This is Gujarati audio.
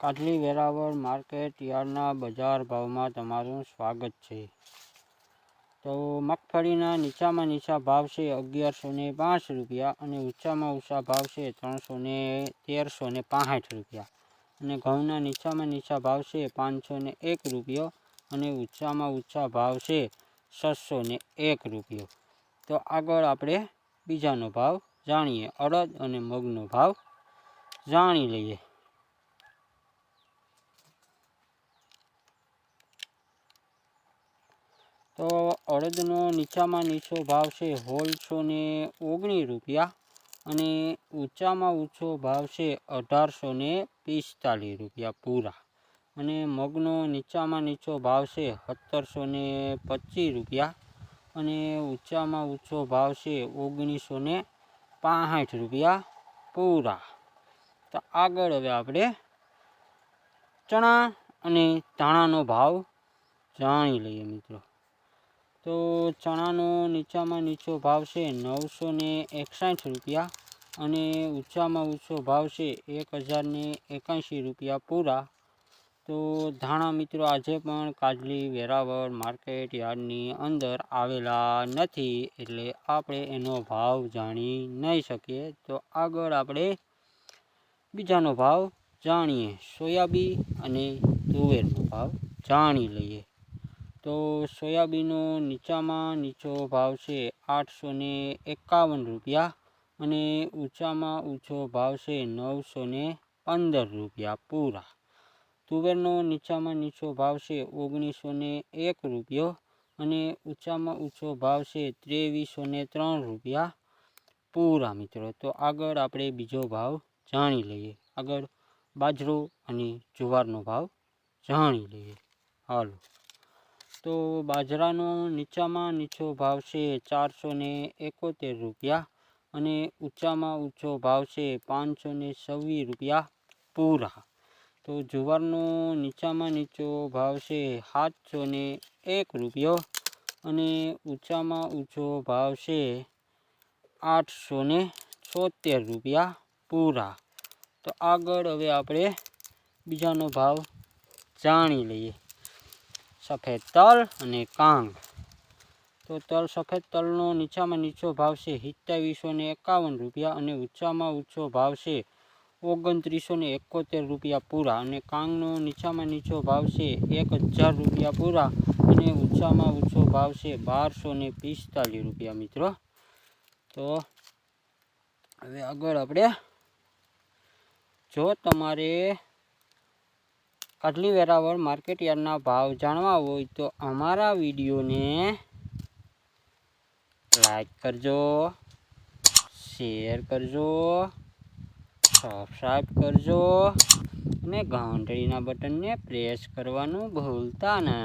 કાટલી વેરાવળ માર્કેટ યાર્ડના બજાર ભાવમાં તમારું સ્વાગત છે. તો મગફળીના નીચામાં નીચા ભાવ છે અગિયારસો ને પાંચ રૂપિયા અને ઊંચામાં ઊંચા ભાવ છે ત્રણસો ને તેરસો ને પાંસઠ રૂપિયા. અને ઘઉંના નીચામાં નીચા ભાવ છે પાંચસો ને એક રૂપિયો અને ઊંચામાં ઊંચા ભાવ છે છસો ને એક રૂપિયો. તો આગળ આપણે બીજાનો ભાવ જાણીએ, અડદ અને મગનો ભાવ જાણી લઈએ. તો અડદનો નીચામાં નીચો ભાવ છે સોળસો ને ઓગણીસ રૂપિયા અને ઊંચામાં ઊંચો ભાવ છે અઢારસો ને પિસ્તાલીસ રૂપિયા પૂરા. અને મગનો નીચામાં નીચો ભાવ છે સત્તરસો ને પચીસ રૂપિયા અને ઊંચામાં ઊંચો ભાવ છે ઓગણીસો ને પાંસઠ રૂપિયા પૂરા. તો આગળ હવે આપણે ચણા અને ધાણાનો ભાવ જાણી લઈએ મિત્રો. તો ચણાનો નીચામાં નીચો ભાવ છે નવસો એકસાઠ રૂપિયા અને ઊંચામાં ઊંચો ભાવ છે એક હજારને ને રૂપિયા પૂરા. તો ધાણા મિત્રો આજે પણ કાજલી વેરાવળ માર્કેટ યાર્ડની અંદર આવેલા નથી એટલે આપણે એનો ભાવ જાણી નહીં શકીએ. તો આગળ આપણે બીજાનો ભાવ જાણીએ. સોયાબી અને તુવેરનો ભાવ જાણી લઈએ. તો સોયાબીનનો નીચામાં નીચો ભાવ છે આઠસો ને એકાવન રૂપિયા અને ઊંચામાં ઊંચો ભાવ છે નવસો ને પંદર રૂપિયા પૂરા. તુવેરનો નીચામાં નીચો ભાવ છે ઓગણીસો ને એક રૂપિયો અને ઊંચામાં ઊંચો ભાવ છે ત્રેવીસો ને ત્રણ રૂપિયા પૂરા મિત્રો. તો આગળ આપણે બીજો ભાવ જાણી લઈએ. આગળ બાજરો અને જુવારનો ભાવ જાણી લઈએ. હાલો. તો બાજરાનો નીચામાં નીચો ભાવ છે ચારસો એકોતેર રૂપિયા અને ઊંચામાં ઊંચો ભાવ છે પાંચસો છવ્વીસ રૂપિયા પૂરા. તો જુવારનો નીચામાં નીચો ભાવ છે સાતસો એક રૂપિયો અને ઊંચામાં ઊંચો ભાવ છે આઠસો છોતેર રૂપિયા પૂરા. તો આગળ હવે આપણે બીજાનો ભાવ જાણી લઈએ. સફેદ તલ અને કાંગ. તો તલ સફેદ તલનો નીચામાં નીચો ભાવ છે સિત્તાવીસો ને એકાવન રૂપિયા અને ઊંચામાં ઊંચો ભાવ છે ઓગણત્રીસો ને એકોતેર રૂપિયા પૂરા અને કાંગનો નીચામાં નીચો ભાવ છે એક હજાર રૂપિયા પૂરા અને ઊંચામાં ઊંચો ભાવ છે બારસો ને પિસ્તાલીસ રૂપિયા મિત્રો. તો હવે આગળ આપણે જો તમારે કાટલી વેરાવળ માર્કેટ યાર્ડના ભાવ જાણવા હોય તો અમારા વિડીયોને લાઈક કરજો, શેર કરજો, સબસ્ક્રાઈબ કરજો અને ઘંટડીના બટનને પ્રેસ કરવાનું ભૂલતા નહીં